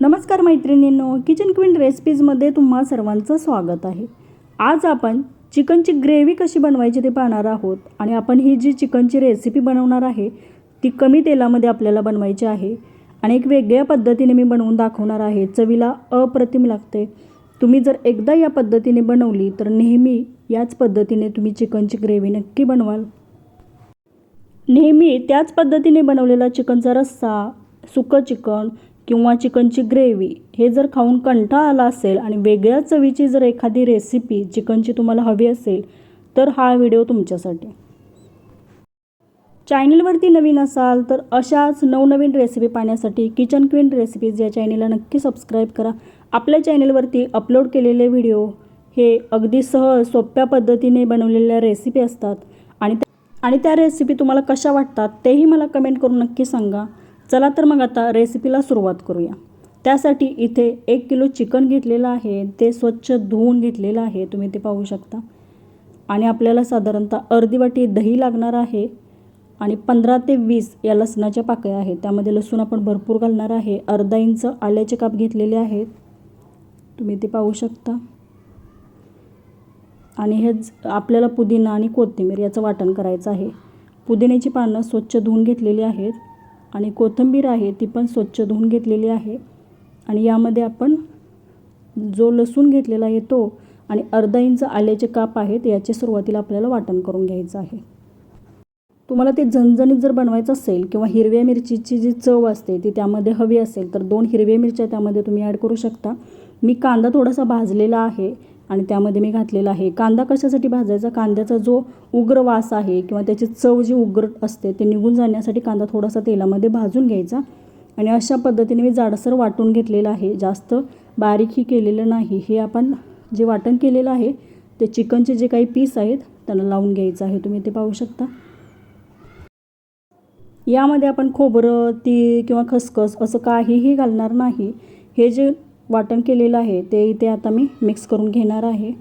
नमस्कार मैत्रिणींनो kitchen queen रेसिपीजमध्ये तुम्हा सर्वांचं स्वागत आहे. आज आपण चिकनची ग्रेव्ही कशी बनवायची ते पाहणार आहोत आणि आपण ही जी चिकनची रेसिपी बनवणार आहे ती कमी तेलामध्ये आपल्याला बनवायची आहे आणि एक वेगळ्या पद्धतीने मी बनवून दाखवणार आहे. चवीला अप्रतिम लागते. तुम्ही जर एकदा या पद्धतीने बनवली तर नेहमी याच पद्धतीने तुम्ही चिकनची ग्रेव्ही नक्की बनवाल. नेहमी त्याच पद्धतीने बनवलेला चिकनचा रस्सा सुकं चिकन किंवा चिकनची ग्रेव्ही हे जर खाऊन कंटाळा आला असेल आणि वेगळ्या चवीची जर एखादी रेसिपी चिकनची तुम्हाला हवी असेल तर हा व्हिडिओ तुमच्यासाठी. चॅनलवरती नवीन असाल तर अशाच नवनवीन रेसिपी पाहण्यासाठी किचन क्वीन रेसिपीज या चॅनलला नक्की सबस्क्राईब करा. आपल्या चॅनलवरती अपलोड केलेले व्हिडिओ हे अगदी सहज सोप्या पद्धतीने बनवलेल्या रेसिपी असतात. आणि त्या- आणि त्या रेसिपी तुम्हाला कशा वाटतात तेही मला कमेंट करून नक्की सांगा. चला तर मग आता रेसिपीला सुरुवात करूया. त्यासाठी इथे एक किलो चिकन घेतलेलं आहे ते स्वच्छ धुवून घेतलेलं आहे तुम्ही ते पाहू शकता. आणि आपल्याला साधारणतः अर्धी वाटी दही लागणार आहे आणि पंधरा ते वीस या लसणाच्या पाकळ्या आहेत. त्यामध्ये लसूण आपण भरपूर घालणार आहे. अर्धा इंच आल्याचे काप घेतलेले आहेत. तुम्ही ते पाहू शकता. आणि हे आपल्याला पुदिना आणि कोथिंबीर याचं वाटण करायचं आहे. पुदिन्याची पानं स्वच्छ धुवून घेतलेली आहेत. आणि कोथिंबीर आहे ती पण स्वच्छ धुवून घेतलेली आहे. आणि यामध्ये आपण जो लसूण घेतलेला आहे तो आणि अर्धा इंच आल्याचे काप आहेत याचे सुरुवातीला आपल्याला वाटण करून घ्यायचं आहे. तुम्हाला ते झणझणीत जर बनवायचं असेल किंवा हिरव्या मिरचीची जी चव असते ती त्यामध्ये हवी असेल तर दोन हिरव्या मिरच्या त्यामध्ये तुम्ही ॲड करू शकता. मी कांदा थोडासा भाजलेला आहे. आणि त्यामध्ये मी घातलेला आहे. कांदा कशासाठी भाजायचा? कांद्याचा जो उग्र वास आहे किंवा त्याची चव जी उग्र असते ते निघून जाण्यासाठी कांदा थोडासा तेलामध्ये भाजून घ्यायचा. आणि अशा पद्धतीने मी जाडसर वाटून घेतलेलं आहे. जास्त बारीकही केलेलं नाही. हे आपण जे वाटण केलेलं आहे ते चिकनचे जे काही पीस आहेत त्यांना लावून घ्यायचं आहे. तुम्ही ते पाहू शकता. यामध्ये आपण खोबरं तीळ किंवा खसखस असं काहीही घालणार नाही. हे जे वाटण केलेलं आहे ते इथे आता मी मिक्स करून घेणार आहे.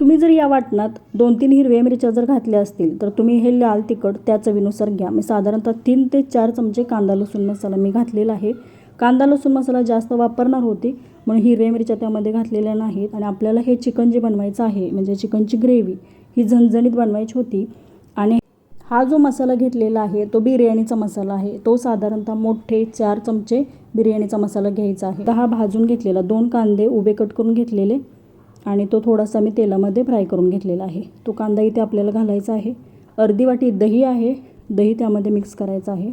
तुम्ही जर या वाटणात दोन तीन हिरव्या मिरच्या जर घातल्या असतील तर तुम्ही हे लाल तिखट त्या चवीनुसार घ्या. मी साधारणतः तीन ते चार चमचे कांदा लसूण मसाला मी घातलेला आहे. कांदा लसूण मसाला जास्त वापरणार होती म्हणून हिरव्या मिरच्या त्यामध्ये घातलेल्या नाहीत. आणि आपल्याला हे चिकन जे बनवायचं आहे म्हणजे चिकनची ग्रेव्ही ही झणझणीत बनवायची होती. आणि हा जो मसाला घेतलेला आहे तो बिर्याणीचा मसाला आहे. तो साधारणतः मोठे चार चमचे बिर्याणीचा मसाला घ्यायचा आहे. हा भाजून घेतलेला दोन कांदे उभे कट करून घेतलेले आणि तो थोडासा मी तेलामध्ये फ्राय करून घेतलेला आहे. तो कांदा इथे आपल्याला घालायचा आहे. अर्धी वाटी दही आहे. दही त्यामध्ये मिक्स करायचं आहे.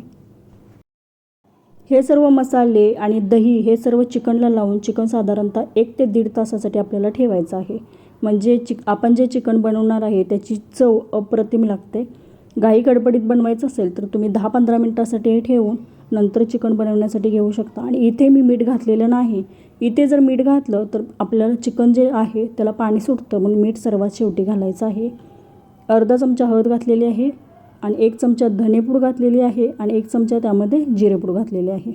हे सर्व मसाले आणि दही हे सर्व चिकनला लावून चिकन साधारणतः एक ते दीड तासासाठी आपल्याला ठेवायचं आहे. म्हणजे चिक आपण जे चिकन बनवणार आहे त्याची चव अप्रतिम लागते. घाई गडबडीत बनवायचं असेल तर तुम्ही दहा पंधरा मिनटासाठी हे ठेवून नंतर चिकन बनवण्यासाठी घेऊ शकता. आणि इथे मी मीठ घातलेलं नाही. इथे जर मीठ घातलं तर आपल्याला चिकन जे आहे त्याला पाणी सुटतं. म्हणून मीठ सर्वात शेवटी घालायचं आहे. अर्धा चमचा हळद घातलेली आहे आणि एक चमचा धनेपूड घातलेली आहे आणि एक चमचा त्यामध्ये जिरेपूड घातलेले आहे.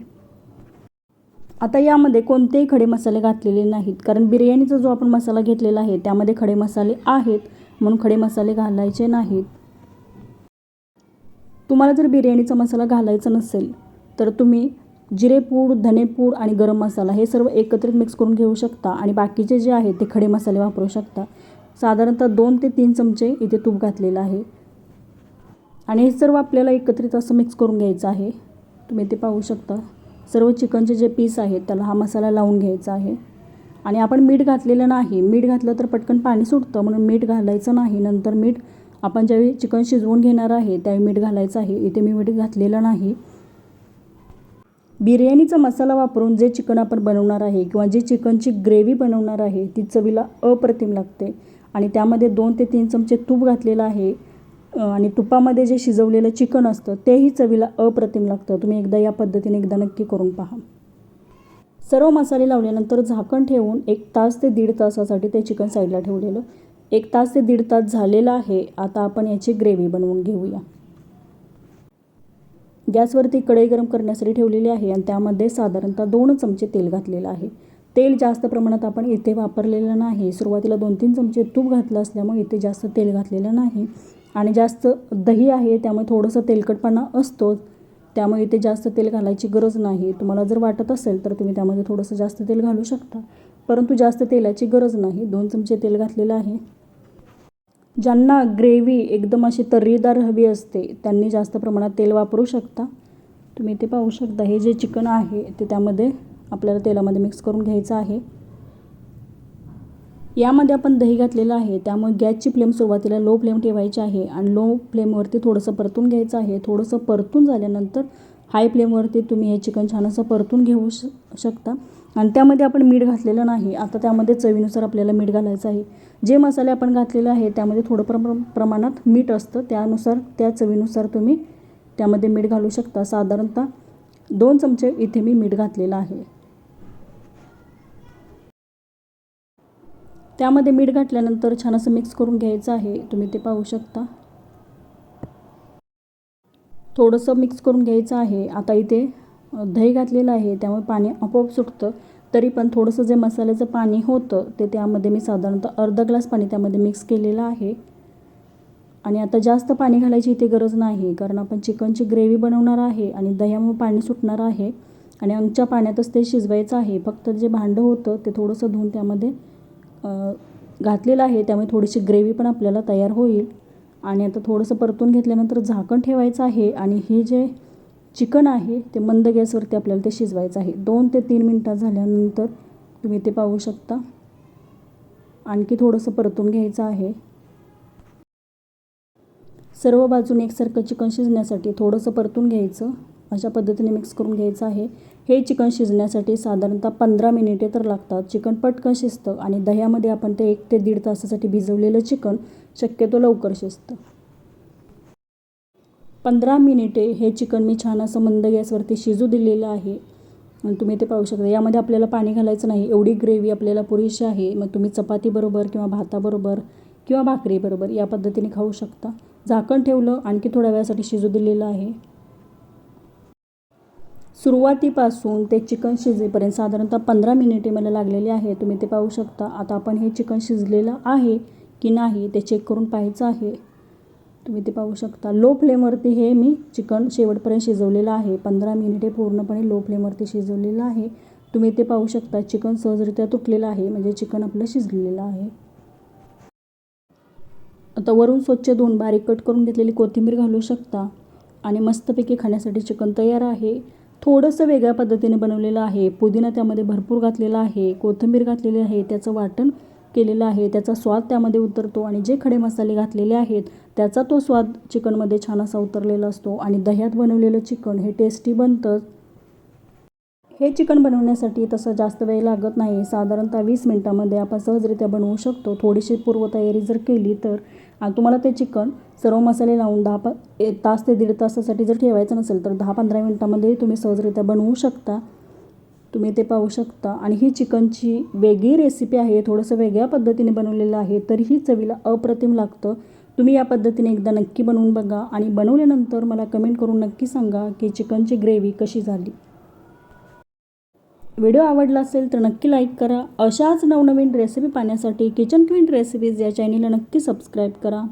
आता यामध्ये कोणतेही खडे मसाले घातलेले नाहीत. कारण बिर्याणीचा जो आपण मसाला घेतलेला आहे त्यामध्ये खडे मसाले आहेत. म्हणून खडे मसाले घालायचे नाहीत. तुम्हाला जर बिर्याणीचा मसाला घालायचा नसेल तर तुम्ही जिरेपूड धनेपूड आणि गरम मसाला हे सर्व एकत्रित मिक्स करून घेऊ शकता आणि बाकीचे जे आहेत ते खडे मसाले वापरू शकता. साधारणतः दोन ते तीन चमचे इथे तूप घातलेलं आहे. आणि हे सर्व आपल्याला एकत्रित असं मिक्स करून घ्यायचं आहे. तुम्ही ते पाहू शकता. सर्व चिकनचे जे पीस आहेत त्याला हा मसाला लावून घ्यायचा आहे. आणि आपण मीठ घातलेलं नाही. मीठ घातलं तर पटकन पाणी सुटतं. म्हणून मीठ घालायचं नाही. नंतर मीठ आपण ज्यावेळी चिकन शिजवून घेणार आहे त्यावेळी मीठ घालायचं आहे. इथे मी मीठ घातलेलं नाही. बिर्याणीचा मसाला वापरून जे चिकन आपण बनवणार आहे किंवा जी चिकनची ग्रेव्ही बनवणार आहे ती चवीला अप्रतिम लागते. आणि त्यामध्ये दोन ते तीन चमचे तूप घातलेलं आहे. आणि तुपामध्ये जे शिजवलेलं चिकन असतं तेही चवीला अप्रतिम लागतं. तुम्ही एकदा या पद्धतीने एकदा नक्की करून पहा. सर्व मसाले लावल्यानंतर झाकण ठेवून एक तास ते दीड तासासाठी ते चिकन साईडला ठेवलेलं. एक तास ते दीड तास झालेला आहे. आता आपण याची ग्रेव्ही बनवून घेऊया. गॅसवरती कढई गरम करण्यासाठी ठेवलेली आहे आणि त्यामध्ये साधारणतः दोन चमचे तेल घातलेलं आहे. तेल जास्त प्रमाणात आपण इथे वापरलेलं नाही. सुरुवातीला दोन तीन चमचे तूप घातलं असल्यामुळे इथे जास्त तेल घातलेलं नाही. आणि जास्त दही आहे त्यामुळे थोडंसं तेलकटपणा असतोच. त्यामुळे इथे जास्त तेल घालायची गरज नाही. तुम्हाला जर वाटत असेल तर तुम्ही त्यामध्ये थोडंसं जास्त तेल घालू शकता. परंतु जास्त तेलाची गरज नाही. दोन चमचे तेल घातलेलं आहे. ज्यांना ग्रेव्ही एकदम अशी तर्रीदार हवी असते त्यांनी जास्त प्रमाणात तेल वापरू शकता. तुम्ही ते पाहू शकता हे जे चिकन आहे ते त्यामध्ये आपल्याला तेलामध्ये मिक्स करून घ्यायचं आहे. यामध्ये आपण दही घातलेलं आहे त्यामुळे गॅसची फ्लेम सुरुवातीला लो फ्लेम ठेवायची आहे आणि लो फ्लेमवरती थोडंसं परतून घ्यायचं आहे. थोडंसं परतून झाल्यानंतर हाय फ्लेमवरती तुम्ही हे चिकन छान असं परतून घेऊ श शकता. आणि त्यामध्ये आपण मीठ घातलेलं नाही. आता त्यामध्ये चवीनुसार आपल्याला मीठ घालायचं आहे. जे मसाले आपण घातलेले आहे त्यामध्ये थोडं प्र प्रमाणात मीठ असतं. त्यानुसार त्या चवीनुसार तुम्ही त्यामध्ये मीठ घालू शकता. साधारणतः दोन चमचे इथे मी मीठ घातलेलं आहे. त्यामध्ये मीठ घातल्यानंतर छान असं मिक्स करून घ्यायचं आहे. तुम्ही ते पाहू शकता. थोडंसं मिक्स करून घ्यायचं आहे. आता इथे दही घातलेलं आहे त्यामुळे पाणी आपोआप सुटतं. तरी पण थोडंसं जे मसाल्याचं पाणी होतं ते त्यामध्ये मी साधारणतः अर्धा ग्लास पाणी त्यामध्ये मिक्स केलेलं आहे. आणि आता जास्त पाणी घालायची इथे गरज नाही कारण आपण चिकनची ग्रेव्ही बनवणार आहे आणि दह्यामुळे पाणी सुटणार आहे. आणि आमच्या पाण्यातच ते शिजवायचं आहे. फक्त जे भांडं होतं ते थोडंसं धुवून त्यामध्ये घातलेलं आहे. त्यामुळे थोडीशी ग्रेव्ही पण आपल्याला तयार होईल. आणि आता थोडंसं परतून घेतल्यानंतर झाकण ठेवायचं आहे. आणि हे जे चिकन आहे ते मंद गॅसवरती आपल्याला ते शिजवायचं आहे. दोन ते तीन मिनटात झाल्यानंतर तुम्ही ते पाहू शकता. आणखी थोडंसं परतून घ्यायचं आहे. सर्व बाजूने एकसारखं चिकन शिजण्यासाठी थोडंसं परतून घ्यायचं. अशा पद्धतीने मिक्स करून घ्यायचं आहे. हे चिकन शिजण्यासाठी साधारणतः पंधरा मिनिटे तर लागतात. चिकन पटकन शिजतं आणि दह्यामध्ये आपण ते एक ते दीड तासासाठी भिजवलेलं चिकन शक्यतो लवकर शिजतं. पंधरा मिनिटे हे चिकन मी छान असं मंद गॅसवरती शिजू दिलेलं आहे. आणि तुम्ही ते पाहू शकता. यामध्ये आपल्याला पाणी घालायचं नाही. एवढी ग्रेव्ही आपल्याला पुरेशी आहे. मग तुम्ही चपातीबरोबर किंवा भाताबरोबर किंवा भाकरीबरोबर या पद्धतीने खाऊ शकता. झाकण ठेवलं आणखी थोड्या वेळासाठी शिजू दिलेलं आहे. सुरुवातीपासून ते चिकन शिजेपर्यंत साधारणतः पंधरा मिनिटे मला लागलेली आहे. तुम्ही ते पाहू शकता. आता आपण हे चिकन शिजलेलं आहे की नाही ते चेक करून पाहायचं आहे. तुम्ही ते पाहू शकता. लो फ्लेमवरती हे मी चिकन शेवटपर्यंत शिजवलेलं आहे. पंधरा मिनिटे पूर्णपणे लो फ्लेमवरती शिजवलेलं आहे. तुम्ही ते पाहू शकता. चिकन सहजरित्या तुटलेलं आहे. म्हणजे चिकन आपलं शिजलेलं आहे. आता वरून स्वच्छ धुवून बारीक कट करून घेतलेली कोथिंबीर घालू शकता. आणि मस्तपैकी खाण्यासाठी चिकन तयार आहे. थोडंसं वेगळ्या पद्धतीने बनवलेलं आहे. पुदिना त्यामध्ये भरपूर घातलेला आहे. कोथिंबीर घातलेली आहे. त्याचं वाटण केलेलं आहे त्याचा स्वाद त्यामध्ये उतरतो आणि जे खडे मसाले घातलेले आहेत त्याचा तो स्वाद चिकनमध्ये छान असा उतरलेला असतो आणि दह्यात बनवलेलं चिकन हे टेस्टी बनतं. हे चिकन बनवण्यासाठी तसं जास्त वेळ लागत नाही. साधारणतः वीस मिनटामध्ये आपण सहजरित्या बनवू शकतो. थोडीशी पूर्वतयारी जर केली तर तुम्हाला ते चिकन सर्व मसाले लावून दहा प तास ते दीड तासासाठी जर ठेवायचं नसेल तर दहा पंधरा मिनटामध्ये तुम्ही सहजरित्या बनवू शकता. तुम्ही ते पाहू शकता. आणि ही चिकनची वेगळी रेसिपी आहे थोडंसं वेगळ्या पद्धतीने बनवलेलं आहे तरीही चवीला अप्रतिम लागतं. तुम्ही या पद्धतीने एकदा नक्की बनवून बघा आणि बनवल्यानंतर मला कमेंट करून नक्की सांगा की चिकनची ग्रेव्ही कशी झाली. व्हिडिओ आवडला असेल तर नक्की लाईक करा. अशाच नवनवीन रेसिपी पाहण्यासाठी किचन क्वीन रेसिपीज या चॅनेलला नक्की सबस्क्राईब करा.